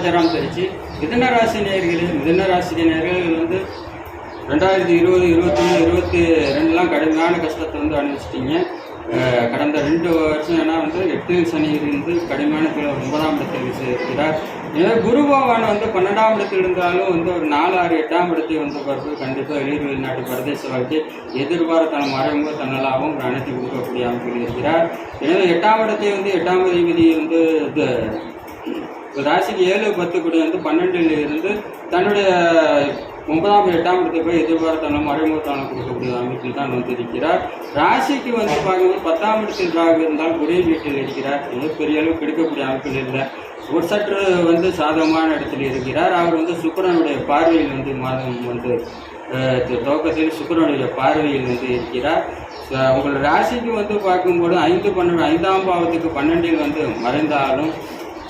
நட்சத்திரம் தெரிச்சு மிதன ராசி நேயர்களே மிதன ராசி நேர்கள் வந்து ரெண்டாயிரத்தி இருபது இருபத்தொன்று இருபத்தி ரெண்டுலாம் கடுமையான கஷ்டத்தை வந்து அனுபவிச்சிட்டிங்க. கடந்த ரெண்டு வருஷம் ஏன்னா வந்து எட்டு சனி இருந்து கடுமையான ஒன்பதாம் இடத்தில் இருக்கிறார். எனவே குரு பகவான் வந்து பன்னெண்டாம் இடத்தில் இருந்தாலும் வந்து ஒரு நாலு ஆறு எட்டாம் இடத்தில் வந்து பிறகு கண்டிப்பாக வெளியூர் வெளிநாட்டு பிரதேச வாழ்க்கை எதிர்பார தன் மறைமுக தன்னலாகவும் ஒரு அனைத்து கொடுக்கக்கூடிய அமைப்பில் இருக்கிறார். எனவே எட்டாம் இடத்தை வந்து எட்டாம் அதிபதி வந்து ராசிக்கு ஏழு பத்து கூட வந்து பன்னெண்டுலேருந்து தன்னுடைய ஒன்பதாம் எட்டாம் இடத்தை போய் எதிர்பார்த்தாலும் மறைமுகத்தாலும் கொடுக்கக்கூடிய அமைப்பில் தான் வந்து இருக்கிறார் ராசிக்கு வந்து பார்க்கும்போது பத்தாம் இடத்தில் ராகு இருந்தால் ஒரே வீட்டில் இருக்கிறார். இது பெரிய அளவு கெடுக்கக்கூடிய அமைப்பில் இல்லை. ஒரு சற்று வந்து சாதகமான இடத்தில் இருக்கிறார். அவர் வந்து சுக்கரனுடைய பார்வையில் வந்து மாதம் வந்து துவக்கத்தில் சுக்கரனுடைய பார்வையில் வந்து இருக்கிறார். உங்கள் ராசிக்கு வந்து பார்க்கும்போது ஐந்து பன்னெண்டு ஐந்தாம் பாவத்துக்கு பன்னெண்டில் வந்து மறைந்தாலும்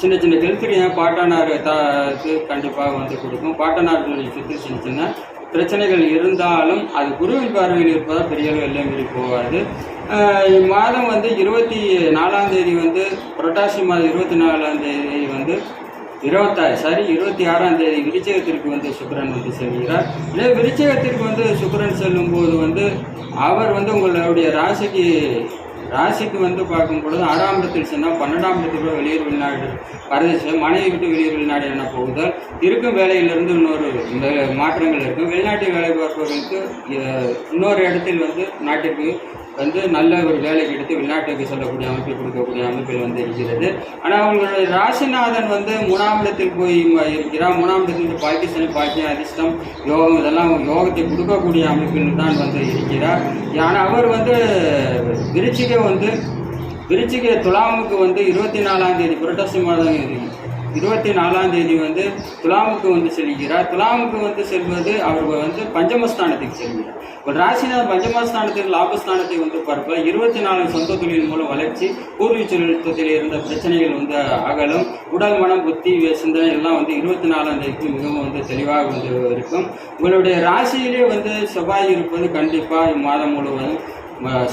சின்ன சின்ன கெல்த்துடைய பாட்டனார் தாக்கு கண்டிப்பாக வந்து கொடுக்கும். பாட்டனார்களை சுற்றி சின்ன சின்ன பிரச்சனைகள் இருந்தாலும் அது குருவின் பார்வையில் இருப்பதால் பெரிய அளவு எல்லாம் மீறி போகாது. இம்மாதம் வந்து இருபத்தி நாலாம் தேதி வந்து புரட்டாசி மாதம் இருபத்தி நாலாம் தேதி வந்து இருபத்தாறு சாரி இருபத்தி ஆறாம் தேதி விருச்சகத்திற்கு வந்து சுக்கரன் வந்து செல்கிறார். இதே விருச்சகத்திற்கு வந்து சுக்கரன் செல்லும் போது வந்து அவர் வந்து உங்களுடைய ராசிக்கு ராசிக்கு வந்து பார்க்கும் பொழுது ஆறாம் இடத்தில் சென்றால் பன்னெண்டாம் இடத்துக்குள்ள வெளியூர் வெளிநாடு பரதேசம் மனைவி விட்டு வெளியூர் வெளிநாடு என்ன போகுதல். இருக்கும் வேலையிலிருந்து இன்னொரு இந்த மாற்றங்கள் இருக்கும். வெளிநாட்டு வேலை பார்ப்பவர்களுக்கு இன்னொரு இடத்தில் வந்து நாட்டிற்கு வந்து நல்ல ஒரு வேலை கிடைத்து வெளிநாட்டுக்கு செல்லக்கூடிய அமைப்பு கொடுக்கக்கூடிய அமைப்பில் வந்து இருக்கிறது. ஆனால் அவங்களுடைய ராசிநாதன் வந்து மூணாம் இடத்தில் போய் இருக்கிறார். மூணாம் இடத்தில் வந்து பாகிஸ்தான் பாக்கியம் அதிர்ஷ்டம் யோகம் இதெல்லாம் யோகத்தை கொடுக்கக்கூடிய அமைப்பில் தான் வந்து இருக்கிறார். ஆனால் அவர் வந்து விருச்சிகை வந்து விருச்சிகை துலாமுக்கு வந்து இருபத்தி நாலாம் தேதி புரட்டாசி மாதம் இருபத்தி நாலாம் தேதி வந்து துலாமுக்கு வந்து செல்கிறார். துலாமுக்கு வந்து செல்வது அவர் வந்து பஞ்சமஸ்தானத்துக்கு செல்கிறார். ஒரு ராசிநாத் பஞ்சமஸ்தானத்துக்கு லாபஸ்தானத்தை வந்து பார்ப்பார் இருபத்தி நாலு சொந்த தொழில் மூலம் வளர்ச்சி பூர்வீக தொழில்நுட்பத்தில் இருந்த பிரச்சனைகள் வந்து அகலும் உடல் மனம் புத்தி சிந்தனை எல்லாம் வந்து இருபத்தி நாலாம் தேதிக்கு மிகவும் வந்து தெளிவாக வந்து இருக்கும். உங்களுடைய ராசியிலே வந்து செவ்வாய் இருப்பது கண்டிப்பாக இம்மாதம் முழுவதும்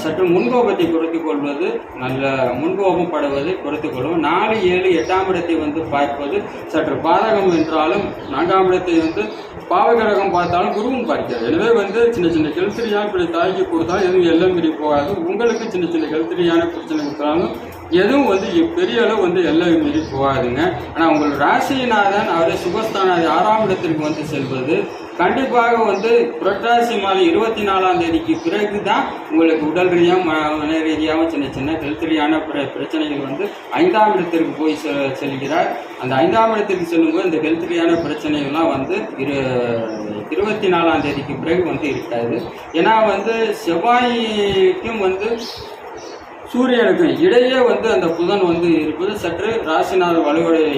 சற்று முன்கோபத்தை குறைத்து கொள்வது நல்ல முன்கோபம் படுவதை குறைத்துக் கொள்ளும் நாலு ஏழு எட்டாம் இடத்தை வந்து பார்ப்பது சற்று பாதகம் என்றாலும் நான்காம் இடத்தை வந்து பாவகரகம் பார்த்தாலும் குருவும் பார்க்கிறார். எனவே வந்து சின்ன சின்ன கெல்த்திரியான இப்படி தாய்க்கு கொடுத்தாலும் எதுவும் எல்லாம் மீறி போகாது. உங்களுக்கு சின்ன சின்ன கெழுத்திரியான பிரச்சனை கொடுத்தாலும் எதுவும் வந்து பெரிய அளவு வந்து எல்லாம் மீறி போகாதுங்க. ஆனால் உங்கள் ராசிநாதன் அவரை சுகஸ்தானாதி ஆறாம் இடத்திற்கு வந்து செல்வது. கண்டிப்பாக வந்து புரட்டாசி மாதம் இருபத்தி நாலாம் தேதிக்கு பிறகு தான் உங்களுக்கு உடல் ரீதியாகவும் ம- மன ரீதியாகவும் சின்ன சின்ன ஹெல்த் ரீதியான பிர- பிரச்சனைகள் வந்து ஐந்தாம் இடத்திற்கு போய் செ- செல்கிறார். அந்த ஐந்தாம் இடத்திற்கு செல்லும்போது இந்த ஹெல்த் ரீதியான பிரச்சனைகள்லாம் வந்து இரு இருபத்தி நாலாம் தேதிக்கு பிறகு வந்து இருக்காது. ஏன்னா வந்து செவ்வாய்க்கும் வந்து சூரியனுக்கும் இடையே வந்து அந்த புதன் வந்து இருப்பது சற்று ராசிநாத வலுவடைய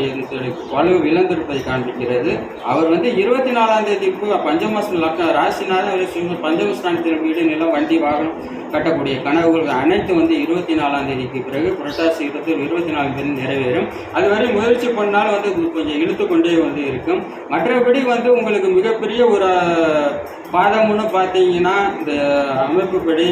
வலு இழந்திருப்பதை காண்பிக்கிறது. அவர் வந்து இருபத்தி நாலாம் தேதிக்கு பஞ்சமஸ்த லக்க ராசிநாதன் அவர் வீடு நிலம் வண்டி வாகனம் கட்டக்கூடிய கனவுகள் அனைத்து வந்து இருபத்தி நாலாம் தேதிக்கு பிறகு புரட்டாசி இருபத்தி இருபத்தி நாலாம் தேதி நிறைவேறும். அதுவரை முயற்சி பண்ணாலும் வந்து கொஞ்சம் இழுத்து கொண்டே வந்து இருக்கும். மற்றபடி வந்து உங்களுக்கு மிகப்பெரிய ஒரு பாதம்னு பார்த்தீங்கன்னா இந்த அமைப்புப்படி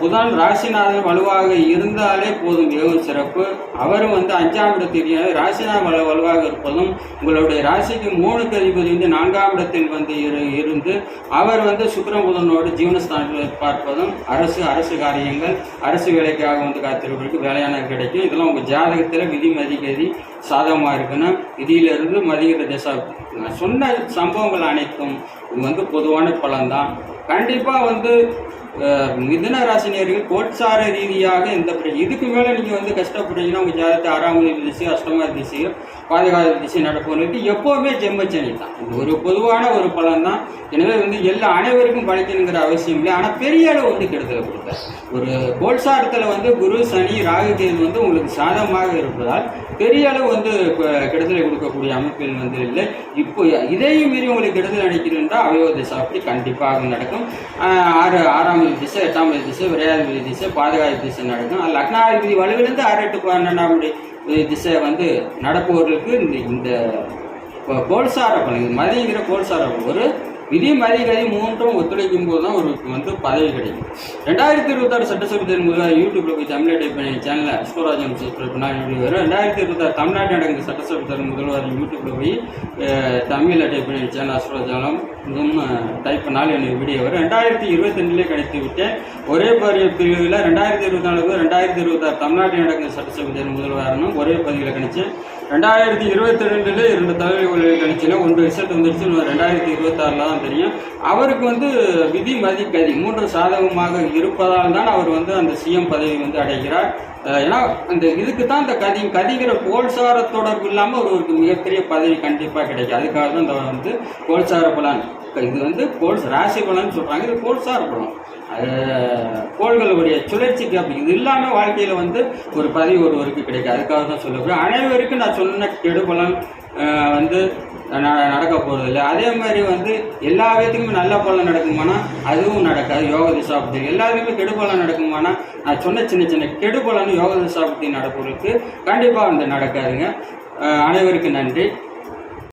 புதன் ராசிநாதன் வலுவாக இருந்தாலே போதும். மிகவும் சிறப்பு. அவரும் வந்து அஞ்சாம் இடத்தில் ராசிநாதன் வலு வலுவாக இருப்பதும் உங்களுடைய ராசிக்கு மூணு அதிபதி வந்து நான்காம் இடத்தில் வந்து இரு இருந்து அவர் வந்து சுக்கிரன் புதனோடு ஜீவனஸ்தானத்தில் பார்ப்பதும் அரசு அரசு காரியங்கள் அரசு வேலைக்காக வந்து காத்திருப்பதற்கு வேலையான கிடைக்கும். இதெல்லாம் உங்கள் ஜாதகத்தில் விதி மதிகதி சாதகமாக இருக்கணும். விதியிலிருந்து மதிகிற திசை சொன்ன சம்பவங்கள் அனைத்தும் இது வந்து பொதுவான பலன்தான். கண்டிப்பாக வந்து மிதன மிதுன ராசினியர்கள் கோட்சார ரீதியாக இந்த இதுக்கு மேலே நீங்கள் வந்து கஷ்டப்படுறீங்கன்னா உங்கள் ஜாதகத்தை ஆறாம் திசை அஷ்டமா திசையோ பாதுகாத திசை நடப்பவர்களுக்கு எப்போவுமே ஜெம்மச்சனி தான். இது ஒரு பொதுவான ஒரு பலன் தான். எனவே வந்து எல்லா அனைவருக்கும் படிக்கணுங்கிற அவசியம் இல்லை. ஆனால் பெரிய அளவு வந்து கெடுதலை கொடுத்தார் ஒரு கோட்சாரத்தில் வந்து குரு சனி ராகு கேது வந்து உங்களுக்கு சாதகமாக இருப்பதால் பெரிய அளவு வந்து கெடுதலை கொடுக்கக்கூடிய அமைப்பில் வந்து இல்லை. இப்போ இதையும் மீறி உங்களுக்கு கெடுதல் அடைக்கிறதுன்றா அவயவ அப்படி கண்டிப்பாக நடக்கும். ஆஹ் ஆறு ஆறாம் திசை எட்டாம் திசை விரையாதிபதி திசை பாதுகாப்பு திசை நடக்கும். லக்னாதிபதி வலுவிலிருந்து ஆறு எட்டு பன்னெண்டாம் தி- திசை வந்து நடப்பவர்களுக்கு இந்த இந்த கோல்சார பலன். மதிங்கிற கோல்சார ஒரு விதி மதி மூன்றும் ஒத்துழைக்கும் போது தான் ஒரு வந்து பதவி கிடைக்கும். ரெண்டாயிரத்தி இருபத்தாறு சட்டசபை தேர்தல் முதல்வர் யூடியூப்ல போய் தமிழ் டைப் பண்ணி சேனலில் அஸ்வராஜன் சப்ஸ்கிரைப் பண்ணால் வீடியோ வரும் ரெண்டாயிரத்தி இருபத்தாறு தமிழ்நாடு நடந்த சட்டசபை தேர்தல் முதல்வர் யூடியூப்ல போய் அஹ், தமிழில் டைப் பண்ணி சேனல் அஸ்வராஜாலம் டைப் பண்ணாலும் எனக்கு வீடியோ வரும் ரெண்டாயிரத்தி இருபத்தி ரெண்டுலேயே கிடைத்து விட்டேன் ஒரே பதிவு பிரிவில் ரெண்டாயிரத்தி இருபத்தி நாலு ரெண்டாயிரத்தி இருபத்தாறு தமிழ்நாட்டில் நடக்கும் சட்டசபை தேர்தல் முதல்வர்னு ஒரே பதிவில் கணிச்சேன் ரெண்டாயிரத்தி இருபத்தி ரெண்டுல இரண்டு தகவல்கள் கணிச்சில ஒன்று ரிசல்ட் வந்துருச்சு இன்னும் ரெண்டாயிரத்தி இருபத்தாறுல தான் தெரியும். அவருக்கு வந்து விதி மதி கதி மூன்று சாதகமாக இருப்பதால் தான் அவர் வந்து அந்த சிஎம் பதவி வந்து அடைகிறார். ஏன்னா அந்த இதுக்கு தான் இந்த கதி கதிங்கிற கோல்சார தொடர்பு இல்லாமல் ஒருவருக்கு மிகப்பெரிய பதவி கண்டிப்பாக கிடைக்கும். அதுக்காக தான் இந்த வந்து கோல்சார பலன். இது வந்து கோல்ஸ் ராசி பலன் சொல்கிறாங்க இது கோல்சார பலம் கோள்களுடைய சுழற்சிக்கு அப்படி இது இல்லாமல் வாழ்க்கையில் வந்து ஒரு பதவி ஒருவருக்கு கிடைக்கும் அதுக்காக தான் சொல்லப்படுறேன் அனைவருக்கும் நான் சொன்ன கெடுபலன் வந்து ந- நடக்க போகிறதில்ல அதே மாதிரி வந்து எல்லா விதத்துக்குமே நல்ல பலன் நடக்குமானா அதுவும் நடக்காது. யோக திசாபுத்தி எல்லாத்துக்குமே கெடுபலன் நடக்குமானா நான் சொன்ன சின்ன சின்ன கெடுபலன் யோக திசாபுத்தி நடப்பவர்களுக்கு கண்டிப்பாக வந்து நடக்காதுங்க. அனைவருக்கும் நன்றி.